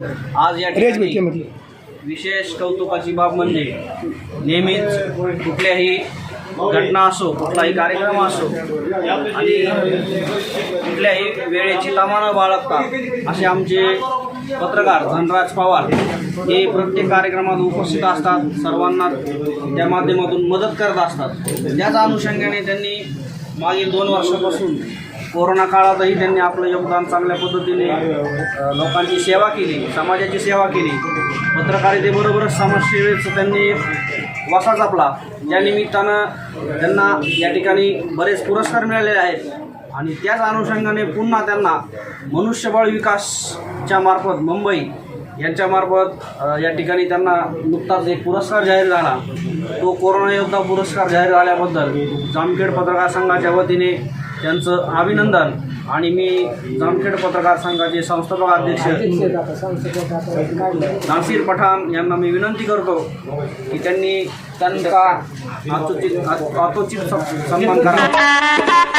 आज या ठिकाणी विशेष कौतुकाची बाब म्हणजे नेहमीच कुठल्याही घटना असो कुठलाही कार्यक्रम असो आणि कुठल्याही वेळेची तमा न बाळगता असे आमचे पत्रकार धनराज पवार हे प्रत्येक कार्यक्रमात उपस्थित असतात सर्वांना त्या माध्यमातून मदत करत असतात. त्याच अनुषंगाने त्यांनी मागील दोन वर्षापासून कोरोना काळातही त्यांनी आपलं योगदान चांगल्या पद्धतीने लोकांची सेवा केली समाजाची सेवा केली. पत्रकारितेबरोबरच समाजसेवेचं त्यांनी वसा जपला. या निमित्तानं त्यांना या ठिकाणी बरेच पुरस्कार मिळालेले आहेत. आणि त्याच अनुषंगाने पुन्हा त्यांना मनुष्यबळ विकासच्या मार्फत मुंबई यांच्यामार्फत या ठिकाणी त्यांना नुकताच एक पुरस्कार जाहीर झाला. तो कोरोना योद्धा पुरस्कार जाहीर झाल्याबद्दल जामखेड पत्रकार संघाच्या वतीने त्यांचं अभिनंदन. आणि मी जामखेड पत्रकार संघाचे संस्थापक अध्यक्ष नासिर पठाण यांना मी विनंती करतो की त्यांनी त्यांचा अतोचित अतोचित सन्मान करावा.